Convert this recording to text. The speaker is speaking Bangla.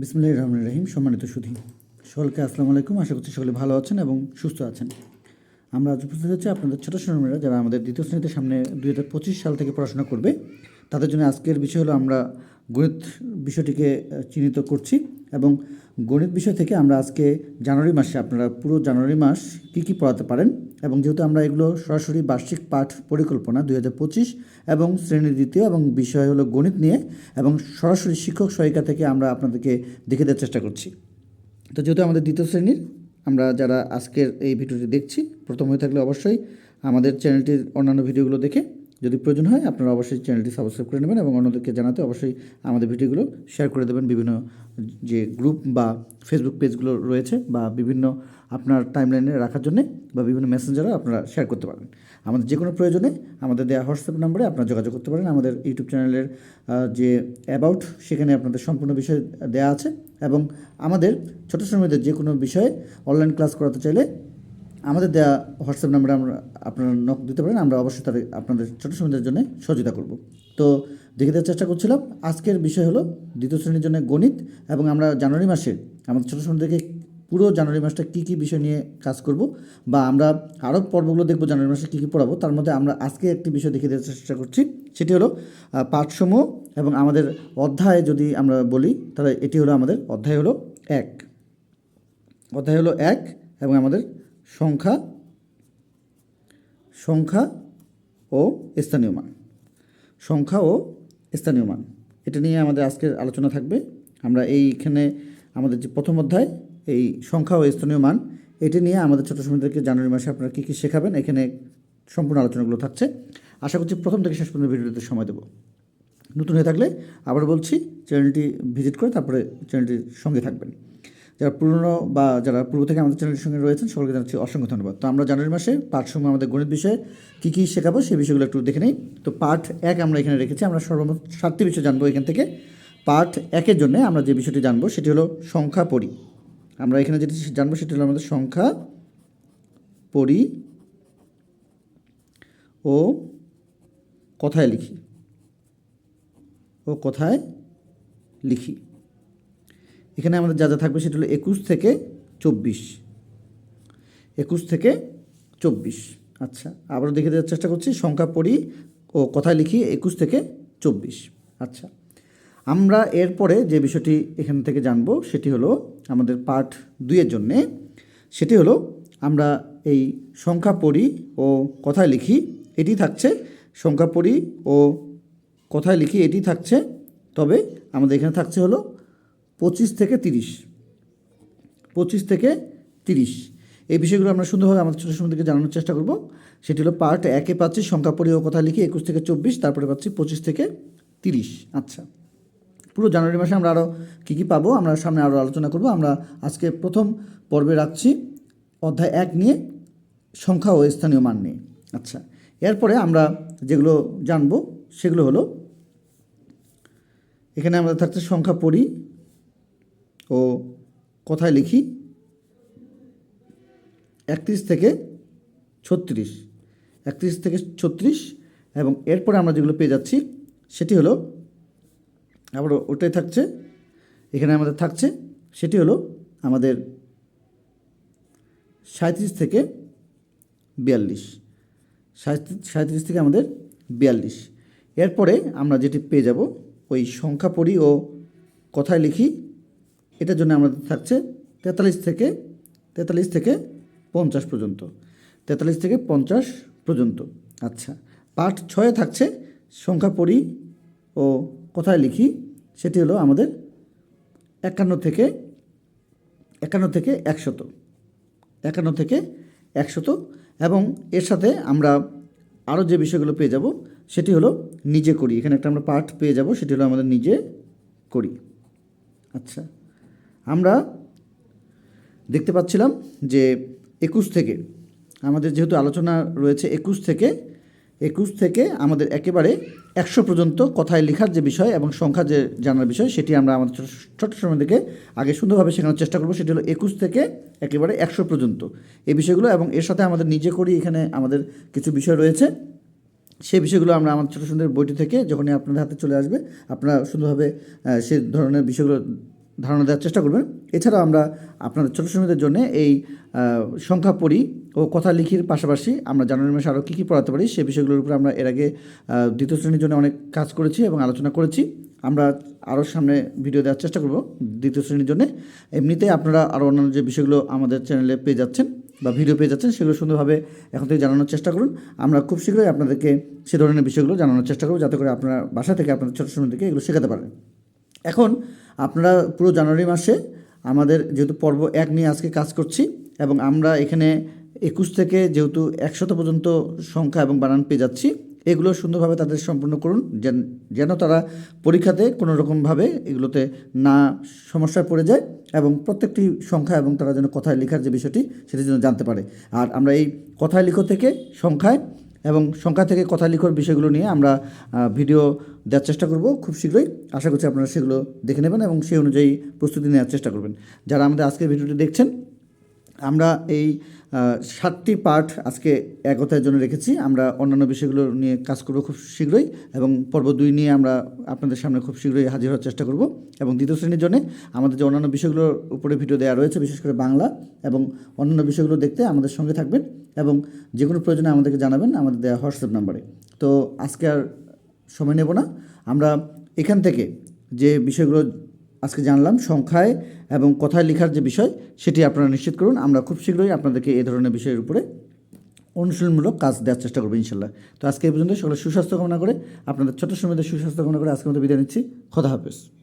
বিসমুল্লাহ রহমান রহিম, সম্মানিত সুধী। সকলকে আসসালামু আলাইকুম। আশা করছি সকলে ভালো আছেন এবং সুস্থ আছেন। আমরা আজ উপস্থিত হচ্ছি আপনাদের ছোটো সরমেরা যারা আমাদের দ্বিতীয় শ্রেণীতে সামনে দুই সাল থেকে পড়াশোনা করবে। তাদের জন্য আজকের বিষয় হলো আমরা গণিত বিষয়টিকে চিহ্নিত করছি এবং গণিত বিষয় থেকে আমরা আজকে জানুয়ারি মাসে আপনারা পুরো জানুয়ারি মাস কী কী পড়াতে পারেন এবং যেহেতু আমরা এগুলো সরাসরি বার্ষিক পাঠ পরিকল্পনা দুই হাজার পঁচিশ এবং শ্রেণি দ্বিতীয় এবং বিষয় হলো গণিত নিয়ে এবং সরাসরি শিক্ষক সহায়িকা থেকে আমরা আপনাদেরকে দেখে দেওয়ার চেষ্টা করছি। তো যেহেতু আমাদের দ্বিতীয় শ্রেণির, আমরা যারা আজকের এই ভিডিওটি দেখছি, প্রথম হয়ে থাকলে অবশ্যই আমাদের চ্যানেলটির অন্যান্য ভিডিওগুলো দেখে যদি প্রয়োজন হয়, আপনারা অবশ্যই চ্যানেলটি সাবস্ক্রাইব করে নেবেন এবং অন্যদেরকে জানাতে অবশ্যই আমাদের ভিডিওগুলো শেয়ার করে দেবেন। বিভিন্ন যে গ্রুপ বা ফেসবুক পেজগুলো রয়েছে বা বিভিন্ন আপনার টাইমলাইনে রাখার জন্যে বা বিভিন্ন মেসেঞ্জারও আপনারা শেয়ার করতে পারেন আমাদের যে কোনো প্রয়োজনে আমাদের দেওয়া হোয়াটসঅ্যাপ নম্বরে আপনারা যোগাযোগ করতে পারেন। আমাদের ইউটিউব চ্যানেলের যে অ্যাবাউট সেখানে আপনাদের সম্পূর্ণ বিষয় দেওয়া আছে এবং আমাদের ছোটো শ্রমিকদের যে কোনো বিষয়ে অনলাইন ক্লাস করাতে চাইলে আমাদের দেওয়া হোয়াটসঅ্যাপ নাম্বারে আমরা আপনারা নক দিতে পারেন, আমরা অবশ্যই তাদের, আপনাদের ছোটো শ্রমিকদের জন্য সহযোগিতা করব। তো দেখে দেওয়ার চেষ্টা করছিলাম, আজকের বিষয় হলো দ্বিতীয় শ্রেণির জন্য গণিত এবং আমরা জানুয়ারি মাসে, আমাদের ছোটো শ্রমিকদেরকে পুরো জানুয়ারি মাসটা কী কী বিষয় নিয়ে কাজ করব বা আমরা আরও পর্বগুলো দেখব জানুয়ারি মাসে কী কী পড়াবো, তার মধ্যে আমরা আজকে একটি বিষয় দেখে দেওয়ার চেষ্টা করছি, সেটি হলো পাঠসমূহ এবং আমাদের অধ্যায় যদি আমরা বলি, তাহলে এটি হলো আমাদের অধ্যায় হলো এক। অধ্যায় হলো এক এবং আমাদের সংখ্যা সংখ্যা ও স্থানীয় মান। সংখ্যা ও স্থানীয় মান। এটা নিয়ে আমাদের আজকের আলোচনা থাকবে। আমরা এইখানে আমাদের যে প্রথম অধ্যায়, এই সংখ্যা ও স্থানীয় মান, এটা নিয়ে আমাদের ছোটো সময়দেরকে জানুয়ারি মাসে আপনারা কী কী শেখাবেন, এখানে সম্পূর্ণ আলোচনাগুলো থাকছে। আশা করছি প্রথম থেকে শেষ পর্যন্ত ভিডিওতে সময় দেবো। নতুন হয়ে থাকলে আবার বলছি, চ্যানেলটি ভিজিট করে তারপরে চ্যানেলটির সঙ্গে থাকবেন। যারা পুরনো বা যারা পূর্ব থেকে আমাদের চ্যানেলের সঙ্গে রয়েছেন, সকলকে জানাচ্ছি অসংখ্য ধন্যবাদ। তো আমরা জানুয়ারি মাসে পাঠ সময় আমাদের গণিত বিষয়ে কী কী শেখাবো সেই বিষয়গুলো একটু দেখে নিই। তো পাঠ এক আমরা এখানে রেখেছি, আমরা সর্বমোট সাতটি বিষয় জানব এখান থেকে। পাঠ একের জন্য আমরা যে বিষয়টি জানব সেটি হলো সংখ্যা পড়ি। আমরা এখানে যেটি জানব সেটি হলো আমাদের সংখ্যা পড়ি ও কথায় লিখি। ও কথায় লিখি। এখানে আমাদের যা যা থাকবে সেটা হলো একুশ থেকে চব্বিশ। একুশ থেকে চব্বিশ। আচ্ছা আবারও দেখে দেওয়ার চেষ্টা করছি, সংখ্যা পড়ি ও কথায় লিখি, একুশ থেকে চব্বিশ। আচ্ছা আমরা এরপরে যে বিষয়টি এখান থেকে জানব সেটি হলো আমাদের পাঠ দুইয়ের জন্যে। সেটি হলো আমরা এই সংখ্যা পড়ি ও কথায় লিখি, এটি থাকছে সংখ্যা পড়ি ও কথায় লিখি, এটি থাকছে, তবে আমাদের এখানে থাকছে হলো পঁচিশ থেকে তিরিশ। পঁচিশ থেকে তিরিশ। এই বিষয়গুলো আমরা সুন্দরভাবে আমাদের ছোটো সময় থেকে জানানোর চেষ্টা করব। সেটি হলো পার্ট একে পাচ্ছি সংখ্যা পড়ি ও কথা লিখি একুশ থেকে চব্বিশ, তারপরে পাচ্ছি পঁচিশ থেকে তিরিশ। আচ্ছা। পুরো জানুয়ারি মাসে আমরা আরও কী কী পাবো? আমরা সামনে আরও আলোচনা করব। আমরা আজকে প্রথম পর্বে রাখছি অধ্যায় এক নিয়ে সংখ্যা ও স্থানীয় মান নিয়ে। আচ্ছা। এরপরে আমরা যেগুলো জানব সেগুলো হলো এখানে আমাদের থাকছে সংখ্যা পড়ি ও কথায় লিখি, একত্রিশ থেকে ছত্রিশ, একত্রিশ থেকে ছত্রিশ এবং এরপরে আমরা যেগুলো পেয়ে যাচ্ছি সেটি হলো, আবার ওটাই থাকছে, এখানে আমাদের থাকছে, সেটি হলো আমাদের সাঁত্রিশ থেকে বিয়াল্লিশ সাঁত্রিশ থেকে আমাদের বিয়াল্লিশ। এরপরে আমরা যেটি পেয়ে যাব, ওই সংখ্যা পড়ি ও কথায় লিখি এটার জন্য আমাদের থাকছে তেতাল্লিশ থেকে তেতাল্লিশ থেকে পঞ্চাশ পর্যন্ত। তেতাল্লিশ থেকে পঞ্চাশ পর্যন্ত। আচ্ছা পাঠ ছয়ে থাকছে সংখ্যা পড়ি ও কথায় লিখি। সেটি হলো আমাদের একান্ন থেকে একান্ন থেকে একশত। একান্ন থেকে একশত। এবং এর সাথে আমরা আরও যে বিষয়গুলো পেয়ে যাব, সেটি হলো নিজে করি। এখানে একটা আমরা পাঠ পেয়ে যাব, সেটি হলো আমাদের নিজে করি। আচ্ছা। আমরা দেখতে পাচ্ছিলাম যে একুশ থেকে আমাদের যেহেতু আলোচনা রয়েছে একুশ থেকে একুশ থেকে আমাদের একেবারে একশো পর্যন্ত কথায় লেখার যে বিষয় এবং সংখ্যা যে জানার বিষয়, সেটি আমরা আমাদের ছোট সময় থেকে আগে সুন্দরভাবে শেখানোর চেষ্টা করব। সেটি হলো একুশ থেকে একেবারে একশো পর্যন্ত এই বিষয়গুলো এবং এর সাথে আমাদের নিজে করি এখানে আমাদের কিছু বিষয় রয়েছে। সেই বিষয়গুলো আমরা আমাদের ছোটো সুন্দর বইটি থেকে যখনই আপনাদের হাতে চলে আসবে, আপনারা সুন্দরভাবে সে ধরনের বিষয়গুলো ধারণা দেওয়ার চেষ্টা করবেন। এছাড়া আমরা আপনাদের ছোটো শ্রমিকদের জন্য এই সংখ্যা পড়ি ও কথা লিখির পাশাপাশি আমরা জানুয়ারি মাসে আরও কী কী পড়াতে পারি সেই বিষয়গুলোর উপর আমরা এর আগে দ্বিতীয় শ্রেণির জন্য অনেক কাজ করেছি এবং আলোচনা করেছি। আমরা আরও সামনে ভিডিও দেওয়ার চেষ্টা করব দ্বিতীয় শ্রেণির জন্য। এমনিতে আপনারা আরও অন্যান্য যে বিষয়গুলো আমাদের চ্যানেলে পেয়ে যাচ্ছেন বা ভিডিও পেয়ে যাচ্ছেন সেগুলো সুন্দরভাবে এখন থেকে জানানোর চেষ্টা করুন। আমরা খুব শীঘ্রই আপনাদেরকে সে ধরনের বিষয়গুলো জানানোর চেষ্টা করব যাতে করে আপনারা বাসা থেকে আপনাদের ছোটো শ্রমিকদেরকে এগুলো শেখাতে পারেন। এখন আপনারা পুরো জানুয়ারি মাসে আমাদের যেহেতু পর্ব এক নিয়ে আজকে কাজ করছি এবং আমরা এখানে একুশ থেকে যেহেতু একশত পর্যন্ত সংখ্যা এবং বানান পেয়ে যাচ্ছি, এগুলো সুন্দরভাবে তাদের সম্পূর্ণ করুন, যেন তারা পরীক্ষাতে কোনো রকমভাবে এগুলোতে না সমস্যায় পড়ে যায় এবং প্রত্যেকটি সংখ্যা এবং তারা যেন কথায় লেখার যে বিষয়টি সেটি যেন জানতে পারে। আর আমরা এই কথায় লিখো থেকে সংখ্যায় এবং সংখ্যা থেকে কথা লিখোর বিষয়গুলো নিয়ে আমরা ভিডিও দেওয়ার চেষ্টা করব খুব শীঘ্রই। আশা করছি আপনারা সেগুলো দেখে নেবেন এবং সেই অনুযায়ী প্রস্তুতি নেওয়ার চেষ্টা করবেন। যারা আমাদের আজকের ভিডিওটি দেখছেন আমরা এই সাতটি পার্ট আজকে একতার জন্য রেখেছি। আমরা অন্যান্য বিষয়গুলো নিয়ে কাজ করব খুব শীঘ্রই এবং পর্ব দুই নিয়ে আমরা আপনাদের সামনে খুব শীঘ্রই হাজির হওয়ার চেষ্টা করব। এবং দ্বিতীয় শ্রেণির জন্য আমাদের যে অন্যান্য বিষয়গুলোর উপরে ভিডিও দেওয়া রয়েছে, বিশেষ করে বাংলা এবং অন্যান্য বিষয়গুলো দেখতে আমাদের সঙ্গে থাকবেন এবং যে কোনো প্রয়োজনে আমাদেরকে জানাবেন আমাদের দেওয়া হোয়াটসঅ্যাপ নাম্বারে। তো আজকে আর সময় নেব না। আমরা এখান থেকে যে বিষয়গুলো আজকে জানলাম সংখ্যায় এবং কথায় লেখার যে বিষয়, সেটি আপনারা নিশ্চিত করুন। আমরা খুব শীঘ্রই আপনাদেরকে এ ধরনের বিষয়ের উপরে অনুশীলনমূলক কাজ দেওয়ার চেষ্টা করব, ইনশাল্লাহ। তো আজকে এই পর্যন্ত সকলে সুস্বাস্থ্য কামনা করে, আপনাদের ছোট সময়দের সুস্বাস্থ্য কামনা করে আজকে মতো বিদায় নিচ্ছি। খোদা হাফেজ।